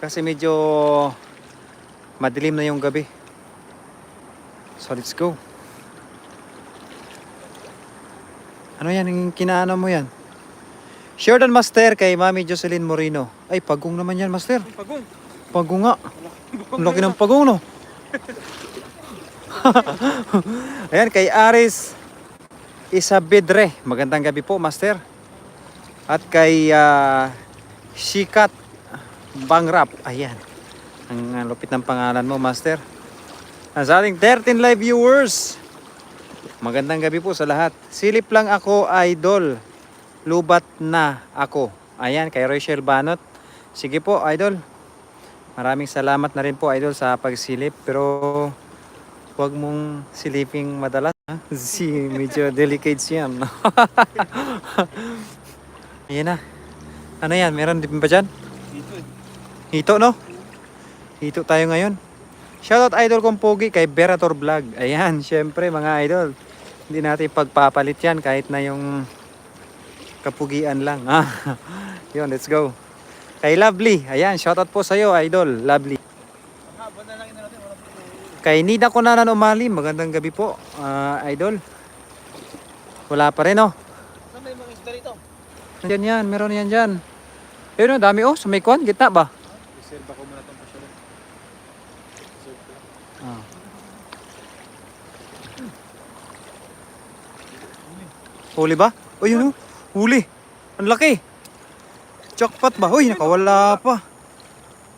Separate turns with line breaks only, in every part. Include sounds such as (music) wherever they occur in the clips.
Kasi medyo madilim na yung gabi. So let's go. Ano yan? Yung kinaano mo yan? Sheridan Master kay Mami Jocelyn Moreno. Ay, pagong naman yan, Master.
Pagong.
Pagong nga. Ang laki ng pagong, no? (laughs) Ayan, kay Aris Isabedre. Magandang gabi po, Master. At kay ah, Shikat Bangrap. Ayan. Ang ah, lupit ng pangalan mo, Master. Ang sa ating 13 live viewers. Magandang gabi po sa lahat. Silip lang ako, idol. Lubat na ako. Ayan, kay Rachel Banot. Sige po, idol. Maraming salamat na rin po, idol, sa pagsilip. Pero huwag mong siliping madalas. Ha? (laughs) Si medyo delicate yan. (laughs) Ayan na. Ano yan? Meron din ba dyan? Hito, no? Hito tayo ngayon. Shoutout idol kong pogi kay Berator Vlog. Ayan, (laughs) syempre mga idol. Hindi natin pagpapalit yan kahit na yung kapugian lang. Ah, (laughs) yun, let's go. Kay Lovely. Ayan, shoutout po sa'yo, idol. Lovely. Kay Nida ko na umali. Magandang gabi po, ah, idol. Wala pa rin, oh.
Saan may mga isda rito?
Yan yan, meron yan dyan. Ayun, dami, oh. Sa may kwan, gitna ba?
Reserve ako muna itong pasyalan. Reserve ko.
Ah. Huli ba? O yun oh. Huli. Ang laki. Jackpot ba? Uy, nakawala pa.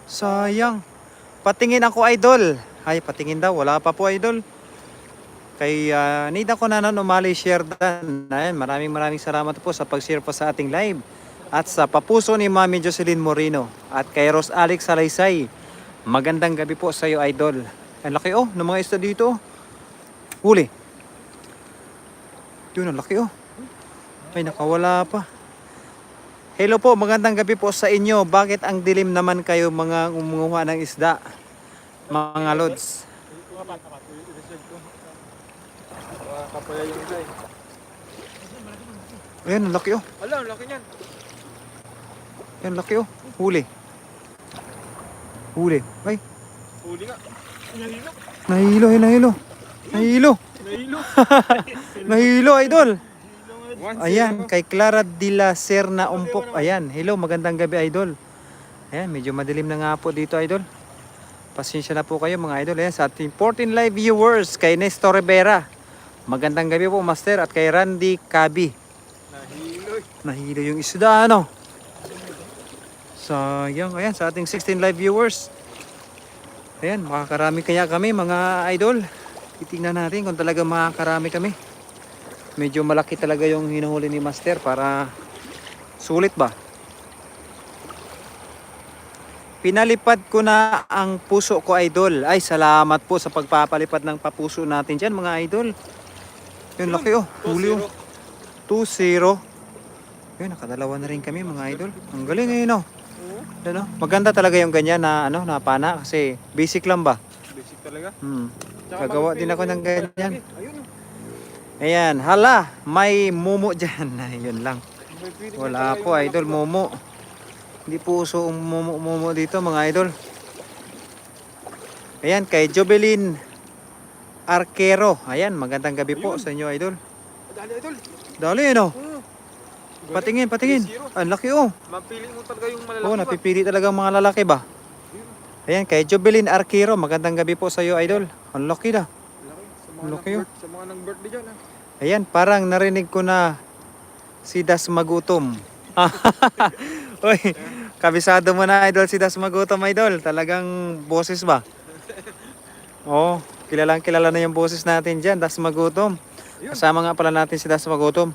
Sayang. Patingin ako idol. Ay, patingin daw. Wala pa po idol. Kay uh, need ako na nun umali share dan. Ayan, maraming maraming salamat po sa pag-share po sa ating live. At sa papuso ni Mami Jocelyn Moreno. At kay Ros Alex Salaysay. Magandang gabi po sa iyo idol. Ang laki oh, ng mga isda dito. Huli. Yun, ang laki oh. Ay, nakawala pa. Hello po, magandang gabi po sa inyo. Bakit ang dilim naman kayo mga umunguha ng isda? Mga lods. Ayan, ang laki oh.
Ala, ang laki niyan.
Ang laki oh. Huli. Huli. Ay,
Huli nga. Nahilo.
nahilo, ay, nahilo. Nahilo.
Nahilo. (laughs)
Nahilo, idol. Ayan, kay Clara de la Serna Umpok. Ayan, hello, magandang gabi, idol. Ayan, medyo madilim na nga po dito, idol. Pasensya na po kayo, mga idol. Ayan, sa ating 14 live viewers, kay Nestor Rivera. Magandang gabi po, Master. At kay Randy Cabi.
Nahilo eh.
Nahilo yung isda, ano? Sayang, ayan, sa ating 16 live viewers. Ayan, makakarami kaya kami, mga idol. Titingnan natin kung talaga makakarami kami. Medyo malaki talaga yung hinuhuli ni Master para sulit ba? Pinalipad ko na ang puso ko, idol. Ay, salamat po sa pagpapalipad ng papuso natin dyan, mga idol. Yun, laki oh. Huli oh. 2-0. Yun, nakadalawa na rin kami mga idol. Ang galing ngayon oh. Ano? Maganda talaga yung ganyan na ano, na pana kasi basic lang ba?
Basic talaga.
Hmm. Gagawa din ako ng ganyan.
Ayun.
Ayan, hala, may mumu dyan. (laughs) Ayun lang. Wala
yung
idol, mumu. Hindi po uso ang mumu dito mga idol. Ayan, kay Jobelin Arquero. Ayan, magandang gabi po sa inyo idol.
Dali, idol.
Dali ano?
Oo.
Patingin, patingin. Ang laki oh.
Mapili mo talaga yung malalaki
Oo,
ba?
napipili talaga ang mga lalaki ba? Ayan, kay Jobelin Arquero. Magandang gabi po sa iyo, idol. Ang laki na.
Mga,
Laki, oh.
sa mga nang birthday dyan ah.
Ayan, parang narinig ko na si Das Magutom. (laughs) Uy, kabisado mo na, idol, si Das Magutom, idol. Talagang boses ba? Oo, kilalang kilala na yung boses natin dyan, Das Magutom. Kasama nga pala natin si Das Magutom.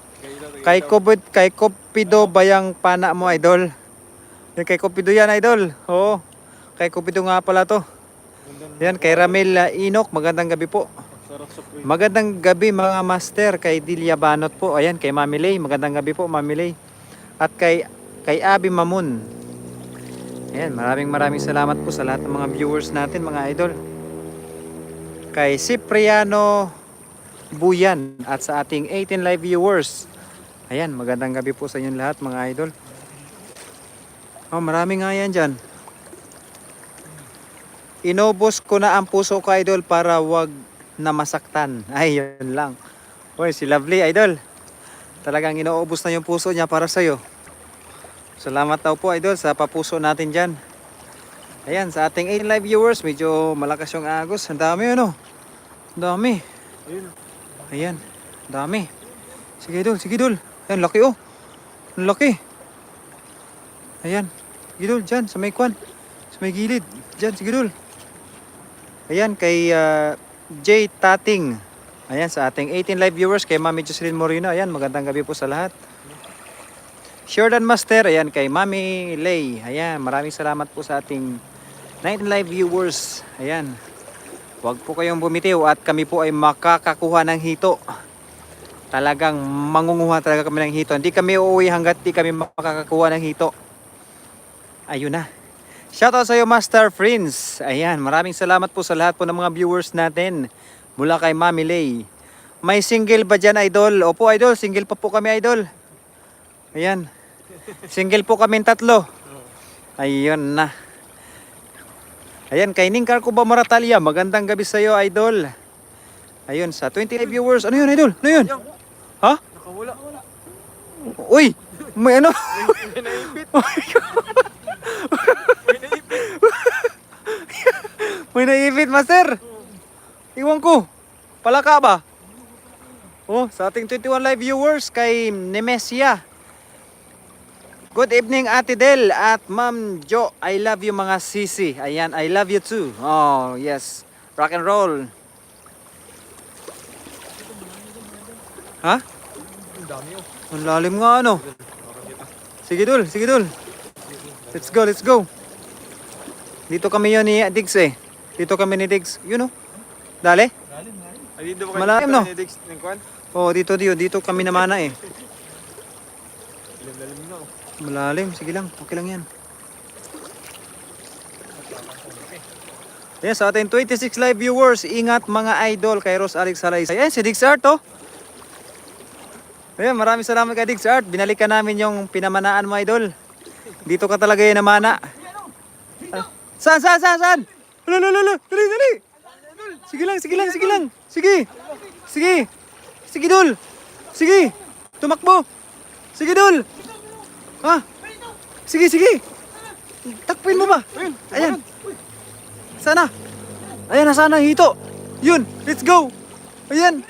Kay Kopid, kay Kopido bayang pana mo, idol. Yung kay Kopido yan, idol. Oo. Kay Kopido nga pala to. Yan, kay Ramil uh, Inok, magandang gabi po. Magandang gabi mga master kay Dilia Banot po. Ayan, kay Mami Lay. Magandang gabi po, Mami Lay. At kay, kay Abi Mamun. Ayan, maraming maraming salamat po sa lahat ng mga viewers natin, mga idol. Kay Cipriano Buyan at sa ating 18 live viewers. Ayan, magandang gabi po sa inyong lahat, mga idol. Oh, marami nga yan dyan. Inubos ko na ang puso ko, idol, para wag na masaktan. (laughs) Ay, yun lang. Uy, si Lovely, idol. Talagang inuubos na yung puso niya para sa'yo. Salamat daw po, idol, sa papuso natin dyan. Ayan, sa ating 8 live viewers, medyo malakas yung agos. Ang dami, ano? Ang dami. Ayan, dami. Sige, idol, sige, idol. Ayan, laki, oh. Ang laki. Ayan. Sige, idol, dyan, sa may kwan. Sa may gilid. Dyan, sige, idol. Ayan, kay ah, J. Tating. Ayan, sa ating 18 live viewers, kay Mami Jocelyn Moreno. Ayan, magandang gabi po sa lahat. Sheridan Master, ayan, kay Mami Lay. Ayan, maraming salamat po sa ating 19 live viewers. Ayan. Huwag po kayong bumitiw at kami po ay makakakuha ng hito. Talagang mangunguha talaga kami ng hito. Hindi kami uuwi hanggat di kami makakakuha ng hito. Ayun na. Shoutout sa iyo Master Friends. Ayan, maraming salamat po sa lahat po ng mga viewers natin. Mula kay Mami Lay. May single ba dyan, Idol? Opo, Idol. Single pa po kami, Idol. Ayan. Single po kami tatlo. Ayun na. Ayan, kay Ningkar ko ba Maratalia? Magandang gabi sa iyo, Idol. Ayun, sa 25 viewers. Ano yun, Idol? Ano yun? Ha?
Nakawala. Wala.
Uy! May ano?
May naipit. (laughs) May naipit.
May naipit, Master. Iwan ko. Palaka ba? Oh, sa ating 21 live viewers kay Nemesia. Good evening, Ate Del at Ma'am Jo. I love you mga sisi. Ayan, I love you too. Oh, yes. Rock and roll. Ha?
Ang dami oh.
Ang lalim nga ano. Sige dul, sige dul. Let's go, let's go. Dito kami yun ni Diggs eh. Dito kami ni Diggs. Yun oh. Dali.
Lalim, lalim. Ay, dito
Malalim, no?
ni Dix ng kwan?
Oh, dito dito, dito kami namana eh.
Lalim, lalim na oh.
Malalim, sige lang. Okay lang yan. Yan, sa ating 26 live viewers, ingat mga idol kay Ros Alex Salay. Ayan, si Diggs Art oh. Ayan, maraming salamat kay Diggs Art. Binalikan namin yung pinamanaan mo idol. Dito ka talaga yung namana. Ah, Saan, saan, saan, saan? Lalo, lalo, lalo. Dali, dali. Sige lang, sige lang, sige lang. Sige. Sige. Sige, Dol. Sige. Tumakbo. Sige, Dol. Ha? Sige, sige. Takpin mo ba? Ayan. Sana. Ayan, nasana hito. Yun, let's go. Ayan.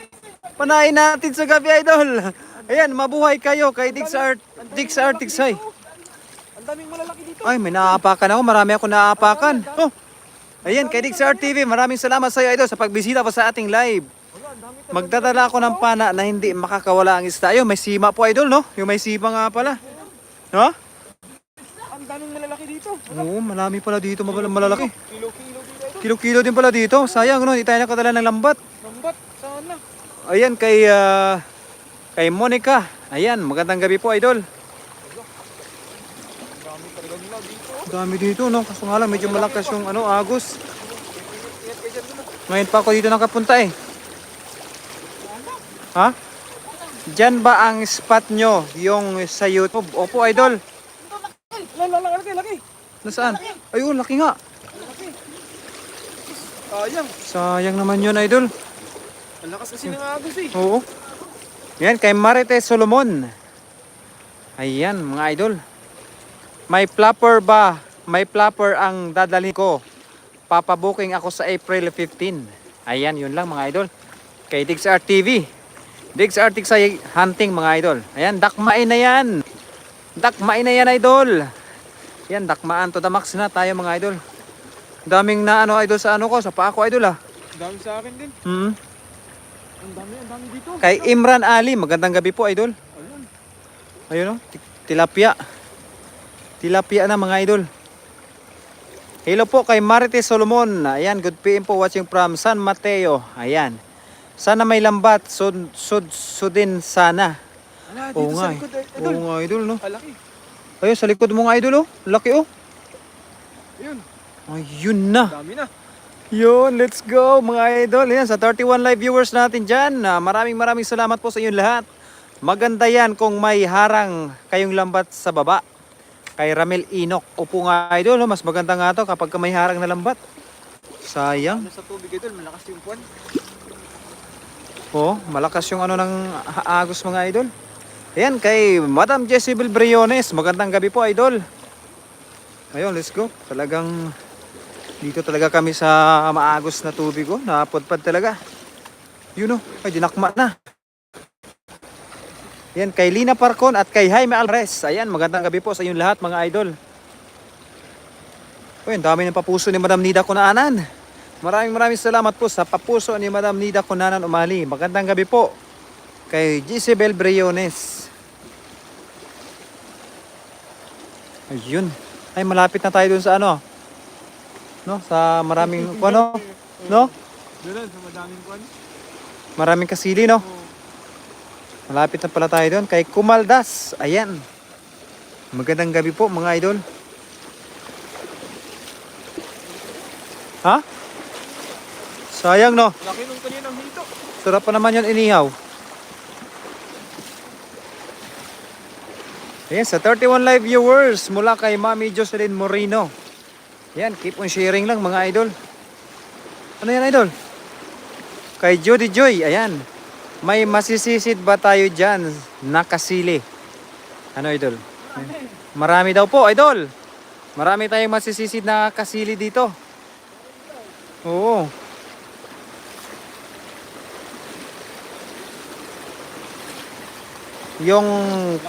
Panain natin sa gabi, idol. Ayan, mabuhay kayo kay Dix Art. Dix Art, Dixay.
Ang daming malalaki dito.
Ay, may naaapakan ako. Marami ako naaapakan. Oh. Ayan, kay Dix Art TV. Maraming salamat sa iyo, idol, sa pagbisita pa sa ating live. Magdadala ako ng pana na hindi makakawala ang isda. Ayun, may sima po, idol, no? Yung may sima nga pala. No?
Ang daming malalaki dito.
Oo, marami pala dito mal- malalaki.
Kilo-kilo dito ito.
Kilo-kilo din pala dito. Sayang, no? Hindi tayo nakadala ng lambat.
Lambat. Sana.
Ayan, kay, ah, kay Monica. Ayan, magandang gabi po, idol.
Dami talaga nila dito. oh.
Dami dito, no? Kaso nga lang, medyo malakas yung ano, agos. Ngayon pa ako dito nakapunta eh. Ha? Diyan ba ang spot nyo, yung sa YouTube? Opo, idol.
Laki, laki.
Nasaan? Ayun, laki nga.
Sayang.
Sayang naman yun, idol.
Ang lakas kasi ng agos eh.
Oo. Yan, kay Marite Solomon. Ayan, mga idol. May flapper ba? May flapper ang dadalhin ko. Papabuking ako sa April 15. Ayan, yun lang mga idol. Kay Diggs Art TV. Diggs Art sa hunting mga idol. Ayan, dakmain na yan. Dakmain na yan, idol. Yan, dakmaan to the max na tayo mga idol. Daming na ano idol sa ano ko, sa paa ko idol ah.
Dami sa akin din.
Hmm.
Ang dami, ang dami dito.
Kay Imran Ali, magandang gabi po idol.
Ayun.
Ayun oh, ti- tilapia. Tilapia na mga idol. Hello po kay Marite Solomon. Ayan, good PM po watching from San Mateo. Ayan. Sana may lambat, sud, sud, sudin sana.
Ala,
Oo
dito
nga
sa
eh.
likod. eh,
Oo
Idol.
nga idol no.
Ang laki.
Ayun, sa likod mo nga idol oh. Laki oh.
Ayun.
Ayun na.
Dami na.
Yun, let's go mga idol. Yan, sa 31 live viewers natin dyan. ah, maraming maraming salamat po sa inyong lahat. Maganda yan kung may harang kayong lambat sa baba. Kay Ramel Inok. Upo nga idol, mas maganda nga to kapag ka may harang na lambat. Sayang.
Ano sa tubig idol, malakas yung puwan.
Oh, malakas yung ano ng agos mga idol. Ayan, kay Madam Jezebel Briones. Magandang gabi po, idol. Ayun, let's go. Talagang dito talaga kami sa maagos na tubig, oh. Napodpad talaga. Yun, oh. Ay, dinakma na. Ayan, kay Lina Parcon at kay Jaime Alvarez. Ayan, magandang gabi po sa inyong lahat, mga idol. Uy, ang dami ng papuso ni Madam Nida Kunaanan. Maraming maraming salamat po sa papuso ni Madam Nida Kunanan Umali. Magandang gabi po kay Gisabel Briones. Ayun. Ay, malapit na tayo dun sa ano. No? Sa maraming, ano? No?
Doon, sa madaming puwan.
Maraming kasili, no? Malapit na pala tayo doon kay Kumaldas. Ayan. Magandang gabi po mga idol. Ha? Sayang no.
Laki nung kaninang hinto.
Sarap pa naman yun inihaw. Ayan, sa 31 live viewers mula kay Mami Jocelyn Moreno. Ayan, keep on sharing lang mga idol. Ano yan idol? Kay Jody Joy, ayan. May masisisid ba tayo dyan? Nakasili. Ano idol? Marami daw po, idol. Marami tayong masisisid na kasili dito. Oo. Yung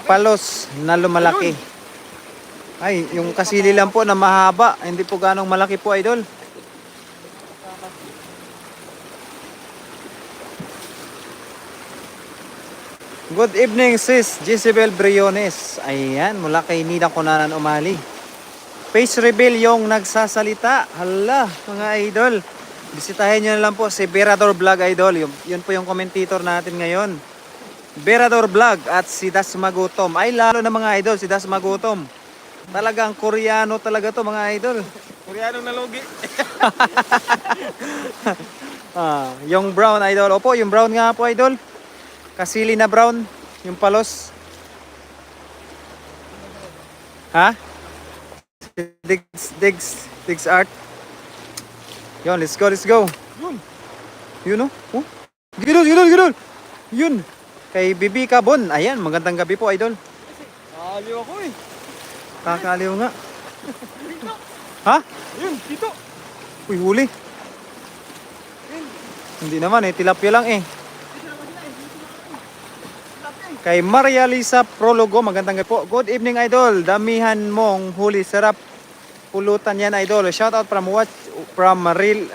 palos na lumalaki. Ay, yung kasili lang po na mahaba. Hindi po ganong malaki po, idol. Good evening, sis. Jezebel Briones. Ayan, mula kay Nina Kunanan Umali. Face reveal yung nagsasalita. Hala, mga idol. Bisitahin nyo na lang po si Berador Vlog Idol. Yun, yun po yung commentator natin ngayon. Berador Vlog at si Das Magutom. Ay, lalo na mga idol, si Das Magutom. Talagang koreano talaga to mga idol.
Koreanong nalogi. (laughs)
Ah, yung brown idol. Opo, yung brown nga po idol. Kasili na brown, yung palos. Ha? Digs, digs, digs art. Yon, let's go, let's go.
Yun.
Yun oh. oh. Gidol, gidol, gidol. Yun. Kay Bibi Cabon. Ayan, magandang gabi po idol.
Aliw ako eh.
Kakaliw nga. ha?
Yun, dito.
Uy, huli. Hindi naman eh, tilapia lang eh. Kay Maria Lisa Prologo, magandang gabi po. Good evening idol. Damihan mong huli sarap pulutan yan idol. Shout out from what from Real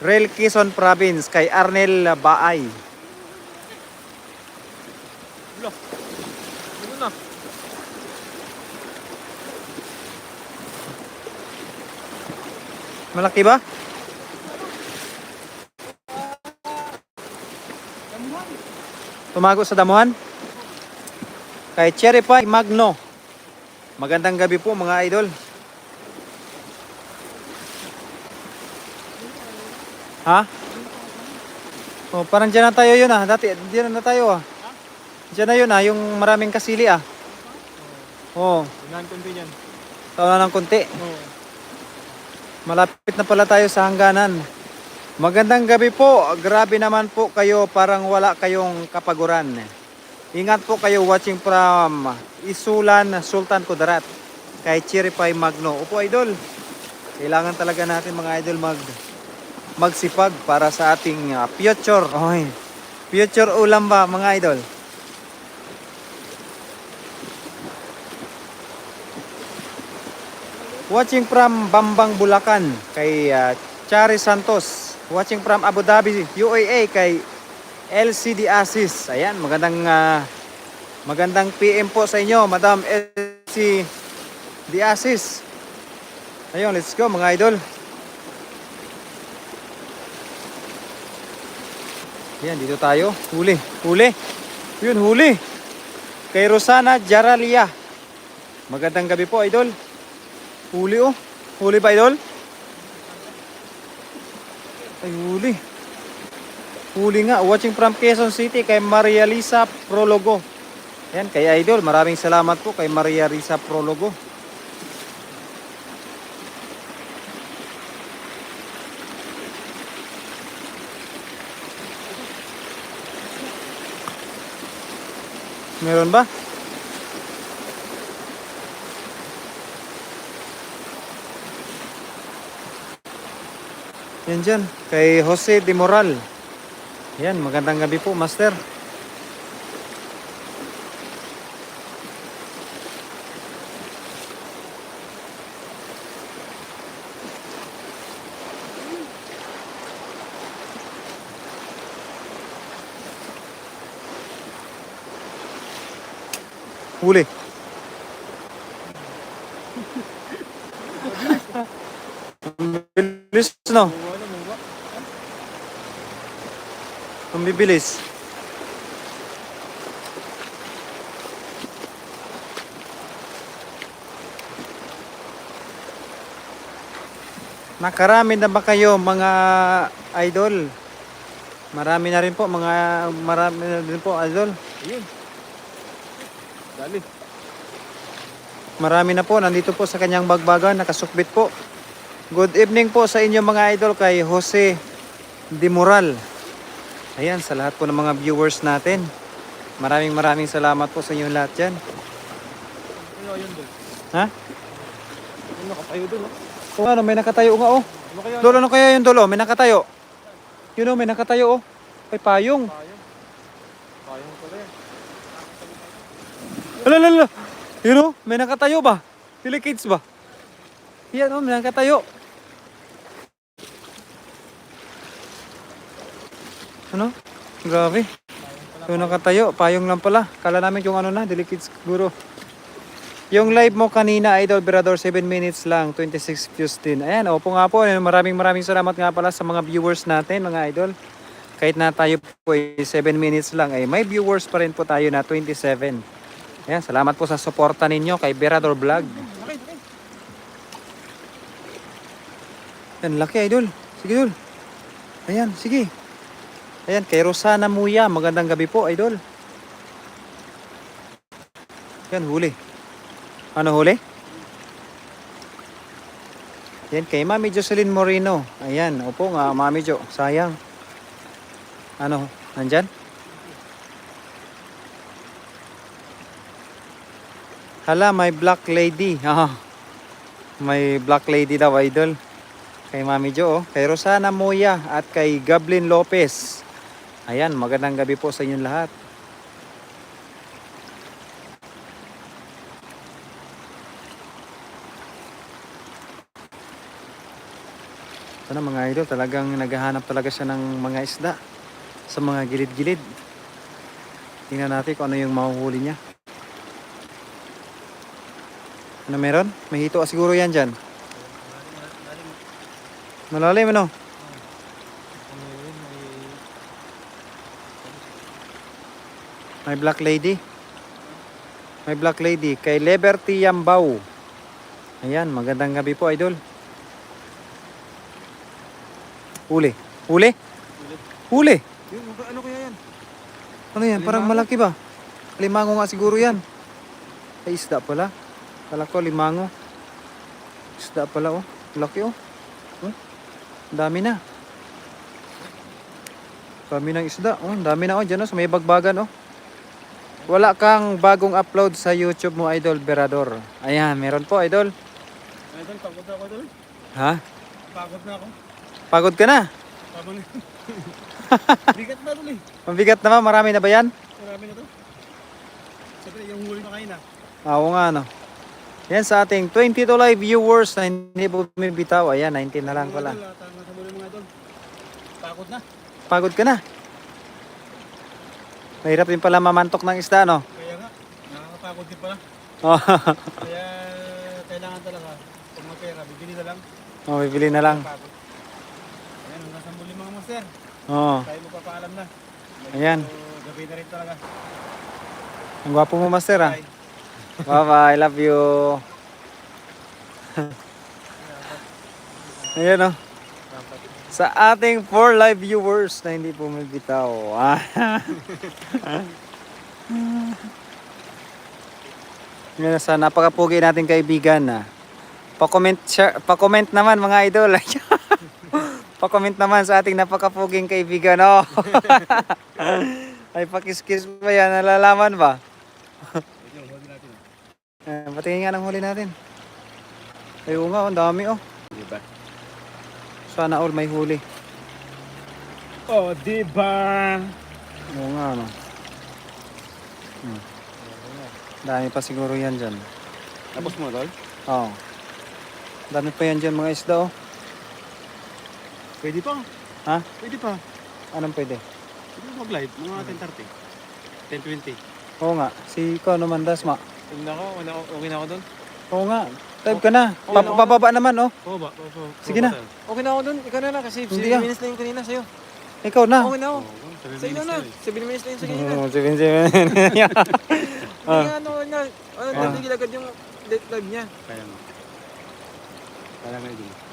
Real Quezon Province kay Arnel Baay.
Wala. Ano na?
Malaki ba? Tumago sa damuhan? Kay Cherry Pie Magno. Magandang gabi po mga idol. Ha? Oh, parang dyan na tayo yun ah. Dati, dyan na tayo ah. Dyan na yun ah, yung maraming kasili ah. Oo, oh,
Unahan konti niyan.
tawa na ng konti.
Oo.
Malapit na pala tayo sa hangganan. Magandang gabi po. Grabe naman po kayo. Parang wala kayong kapaguran. Ingat po kayo watching from Isulan, Sultan Kudarat. Kay Chiripay Magno. Opo, idol. Kailangan talaga natin mga idol mag magsipag para sa ating ah, future. Oy. Future ulam ba mga idol? Watching from Bambang Bulacan kay uh, Chari Santos. Watching from Abu Dhabi, UAE kay LCD Asis. Ayan, magandang ah, magandang PM po sa inyo, Madam LCD Asis. Ayun, let's go mga idol. Ayan, dito tayo. Huli, huli. Yun, huli. Kay Rosana Jaralia. Magandang gabi po, idol. Huli oh. Huli ba idol? Ay huli. Huli nga. Watching from Quezon City kay Maria Lisa Prologo. Ayan kay idol. Maraming salamat po kay Maria Lisa Prologo. Meron ba? Yan dyan, kay Jose de Moral. Yan, magandang gabi po, Master. Huli. (laughs) Bilis, no? Ang bibilis. Nakarami na ba kayo mga idol? Marami na rin po mga marami na rin po idol.
Ayun. Dali.
Marami na po nandito po sa kanyang bagbagan nakasukbit po. Good evening po sa inyo mga idol kay Jose Di Moral. Ayan sa lahat po ng mga viewers natin. Maraming maraming salamat po sa inyo lahat dyan.
Ano yun doon?
Ha?
Ano nakatayo doon, no?
O ano, may nakatayo nga oh.
Ano kaya?
Dolo, ano kaya yung dolo? May nakatayo. Yun oh, may nakatayo oh. Ay, payong.
Payong. Payong pala yan.
Ala, ala, ala. Yun oh, may nakatayo ba? Pili kids ba? Yan oh, may nakatayo. Ano? Grabe. Yung nakatayo, payong lang pala. Kala namin yung ano na, delikids siguro. Yung live mo kanina, Idol Berador, 7 minutes lang, 26 views din. Ayan, opo nga po. Ayan, Maraming maraming salamat nga pala sa mga viewers natin, mga idol. Kahit na tayo po ay 7 minutes lang, ay may viewers pa rin po tayo na 27. Ayan, salamat po sa suporta ninyo kay Berador Vlog.
Laki, laki.
Yan, laki idol. Sige, idol. Ayan, sige. Ayan, kay Rosana Muya. Magandang gabi po, idol. Yan, huli. Ano huli? Yan, kay Mami Jocelyn Moreno. Ayan, opo nga, Mami Jo. Sayang. Ano, nandyan? Hala, may black lady. (laughs) Ah, may black lady daw, idol. Kay Mami Jo, oh. kay Rosana Moya at kay Gablin Lopez. Ayan, magandang gabi po sa inyong lahat. Ito na mga idol, talagang naghahanap talaga siya ng mga isda sa mga gilid-gilid. Tingnan natin kung ano yung mahuhuli niya. Ano meron? May hito siguro yan dyan. Malalim? Ano
yun? May...
May black lady. May black lady. Kay Liberty Yambao. Ayan, magandang gabi po, idol. Huli. Huli? Huli.
Yun, ano- kaya yan?
Ano yan? Parang malaki ba? Limango nga siguro yan. Ay, isda pala. Kala ko limango. Isda pala, oh. Laki, oh. oh. Dami na. Dami ng isda. Oh, dami na, oh. Diyan, oh. Sa may bagbagan, oh. Wala kang bagong upload sa YouTube mo, Idol Berador. Ayan, meron po, Idol.
Idol, pagod na ako, idol.
Ha?
Pagod na ako.
Pagod ka na?
Pagod na. (laughs) Bigat na idol eh.
Mabigat na ba? Marami na ba yan?
Marami na to. Siyempre, yung huli na kayo na.
Ah, Oo nga, no. Yan sa ating 22 live viewers na hindi bumibitaw. Ayan, 19 na lang pala.
Ah. Pagod na.
Pagod ka na. Mahirap din pala mamantok ng isda, no?
Kaya nga, nakakapagod din pala.
Oh, (laughs)
Kaya kailangan talaga, kung may pera, bibili na lang.
oh bibili na lang.
Ayan, hanggang sa muli mga master.
Oo.
Tayo magpapaalam na.
Ayan.
So, gabi na rin talaga.
Ang gwapo mo, Master, ah.
Bye.
Bye-bye. Love you. (laughs) Ayan, oh. Sa ating 4 live viewers na hindi bumibitaw. (laughs) Ah. Yan sa napakapugi nating kaibigan na. Pa-comment, share- pa-comment naman mga idol. (laughs) pa-comment naman sa ating napakapuging kaibigan. Oh. (laughs) Ay pakiskis ba yan? Nalalaman ba? Eh, patingin nga ng huli natin. Ay, nga, ang dami oh. Sana all may huli.
Oh, diba?
Oo nga, ano. Hmm. Dami pa siguro yan dyan.
Tapos mo, tol?
Oo. Dami pa yan dyan mga isda oh.
Pwede pa.
Ha?
Pwede pa.
Anong pwede?
Pwede mag-live, mga 10.30. 10.20.
Oo nga, si Ikaw naman, Dasma.
Huwag na ako, wala ako, okay na ako doon.
Oo nga, type ka na. Pa-
oo.
Pababa naman oh.
Oo ba? Oo, oo,
Sige na.
Okay na ako doon, ikaw na lang kasi
Hindi
7
ah.
minutes na yung kanina sa'yo.
Ikaw na.
Okay na ako.
Oh,
Sa iyo na, 7 minutes na yung sa kanina.
Oo, seven, seven. (laughs) Ah.
Hindi ano na, ano,
Ah.
nagigil agad yung live niya. Kaya nga. Kaya nga yun.